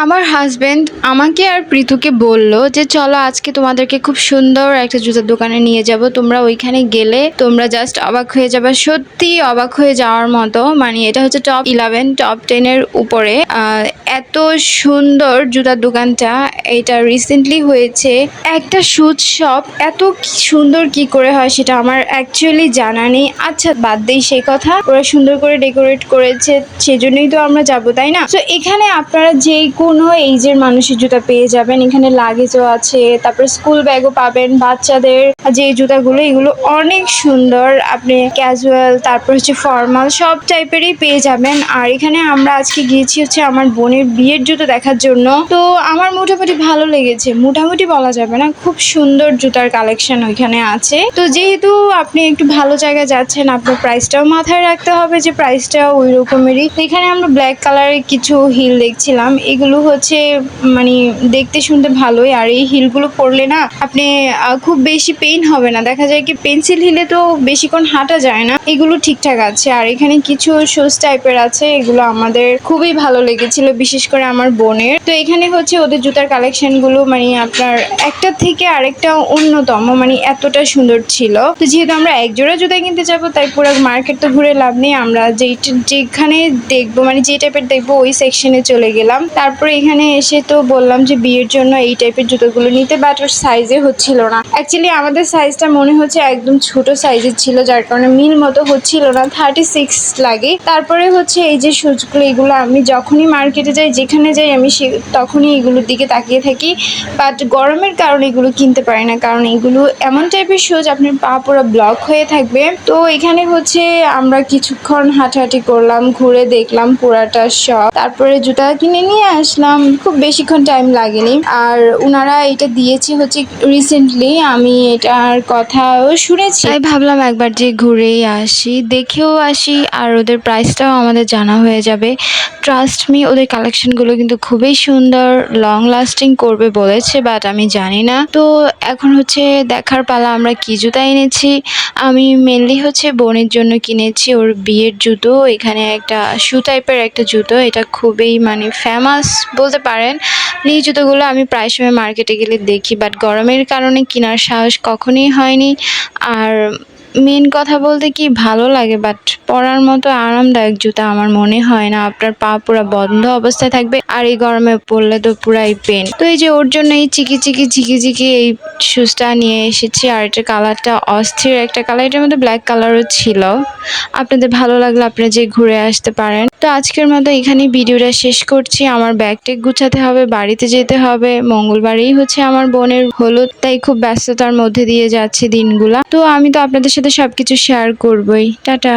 আমার হাজবেন্ড আমাকে আর প্রীতুকে বলল যে, চলো আজকে তোমাদেরকে খুব সুন্দর একটা জুতার দোকানে নিয়ে যাব। তোমরা ওইখানে গেলে তোমরা জাস্ট অবাক হয়ে যাবে। সত্যি অবাক হয়ে যাওয়ার মতো মানে এটা হচ্ছে টপ ইলেভেন টপ টেনের উপরে এত সুন্দর জুতার দোকানটা। এটা রিসেন্টলি হয়েছে একটা শুজ শপ এত সুন্দর কি করে হয় সেটা আমার অ্যাকচুয়ালি জানা নেই। আচ্ছা বাদ দেই সেই কথা। ওরা সুন্দর করে ডেকোরেট করেছে, সেজন্যই তো আমরা যাব, তাই না? তো এখানে আপনারা যে কোনো এইজের মানুষের জুতা পেয়ে যাবেন। এখানে লাগেজও আছে, তারপর স্কুল ব্যাগও পাবেন। বাচ্চাদের যে জুতাগুলো, এগুলো অনেক সুন্দর। আপনি ক্যাজুয়াল তারপর হচ্ছে ফর্মাল সব টাইপেরই পেয়ে যাবেন। আর এখানে আমরা আজকে গিয়েছি হচ্ছে আমার বোনের বিয়ের জুতো দেখার জন্য। তো আমার মোটামুটি ভালো লেগেছে। মোটামুটি বলা যাবে না, খুব সুন্দর জুতার কালেকশন ওইখানে আছে। তো যেহেতু আপনি একটু ভালো জায়গায় যাচ্ছেন, আপনার প্রাইসটাও মাথায় রাখতে হবে যে প্রাইসটা ওই রকমেরই এখানে আমরা ব্ল্যাক কালারের কিছু হিল দেখছিলাম। এগুলো হচ্ছে মানে দেখতে শুনতে ভালোই, আর এই হিলগুলো পরলে না আপনি খুব বেশি পেইন হবে না। দেখা যায় কি পেন্সিল হিলে তো বেশিক্ষণ হাঁটা যায় না। এগুলো ঠিকঠাক আছে। আর এখানে কিছু শুজ টাইপের আছে, এগুলো আমাদের খুবই ভালো লেগেছিল, বিশেষ করে আমার বোনের। তো এখানে হচ্ছে ওদের জুতার কালেকশনগুলো মানে আপনার একটা থেকে আরেকটা অন্যতম মানে এতটা সুন্দর ছিল। তো যেহেতু আমরা এক জোড়া জুতা কিনতে যাব, তাই পুরো মার্কেট তো ঘুরে লাভ নেই। আমরা যেখানে দেখব মানে যে টাইপের দেখব, ওই সেকশনে চলে গেলাম। তারপরে এখানে এসে তো বললাম যে বিয়ের জন্য এই টাইপের জুতোগুলো নিতে বাট ওর সাইজে হচ্ছিল না। অ্যাকচুয়ালি আমাদের সাইজটা মনে হচ্ছে একদম ছোট সাইজের ছিল, যার কারণে মিল মতো হচ্ছিল না। থার্টি সিক্স লাগে। তারপরে হচ্ছে এই যে শুজগুলো এগুলো আমি যখনই মার্কেটে যাই, যেখানে যাই, আমি সে তখনই এগুলোর দিকে তাকিয়ে থাকি। বাট গরমের কারণে এগুলো কিনতে পারি না, কারণ এগুলো এমন টাইপের শুজ আপনার পা পুরো ব্লক হয়ে থাকবে। তো এখানে হচ্ছে আমরা কিছুক্ষণ হাঁটাহাঁটি করলাম, ঘুরে দেখলাম পুরাটা সব তারপরে জুতা কিনে নিয়ে আসলাম, খুব বেশিক্ষণ টাইম লাগেনি। আর ওনারা এটা দিয়েছে হচ্ছে রিসেন্টলি আমি এটার কথাও শুনেছি। তাই ভাবলাম একবার যে ঘুরেই আসি, দেখেও আসি, আর ওদের প্রাইসটাও আমাদের জানা হয়ে যাবে। ট্রাস্ট মি ওদের কালেকশনগুলো কিন্তু খুবই সুন্দর লং লাস্টিং করবে বলেছে বাট আমি জানি না। তো এখন হচ্ছে দেখার পালা, আমরা কি জুতা এনেছি? আমি মেনলি হচ্ছে বোনের জন্য কিনেছি ওর বিয়ের জুতো। এখানে একটা শু টাইপের একটা জুতো, এটা খুবই মানে ফেমাস বলতে পারেন এই জুতোগুলো আমি প্রায় সময় মার্কেটে গেলে দেখি বাট গরমের কারণে কেনার সাহস কখনোই হয়নি। আর মেন কথা বলতে কি, ভালো লাগে বাট পরার মতো আরামদায়ক জুতা আমার মনে হয় না। আপনার পা পুরো বন্ধ অবস্থায় থাকবে, আর এই গরমে পড়লে তো পুরাই পেন তো এই যে ওর জন্য এই চিকি চিকি ঝিকি ঝিকি এই শুজটা নিয়ে এসেছি আর এটার কালারটা অস্থির একটা কালার এটার মধ্যে ব্ল্যাক কালারও ছিল। আপনাদের ভালো লাগলে আপনারা যে ঘুরে আসতে পারেন। তো আজকের মতো এখানেই ভিডিওটা শেষ করছি। আমার ব্যাগ টেক গুছাতে হবে, বাড়িতে যেতে হবে। মঙ্গলবারেই হচ্ছে আমার বোনের হলুদ, তাই খুব ব্যস্ততার মধ্যে দিয়ে যাচ্ছে দিনগুলা। তো আমি তো আপনাদের সাথে সবকিছু শেয়ার করবই। টাটা।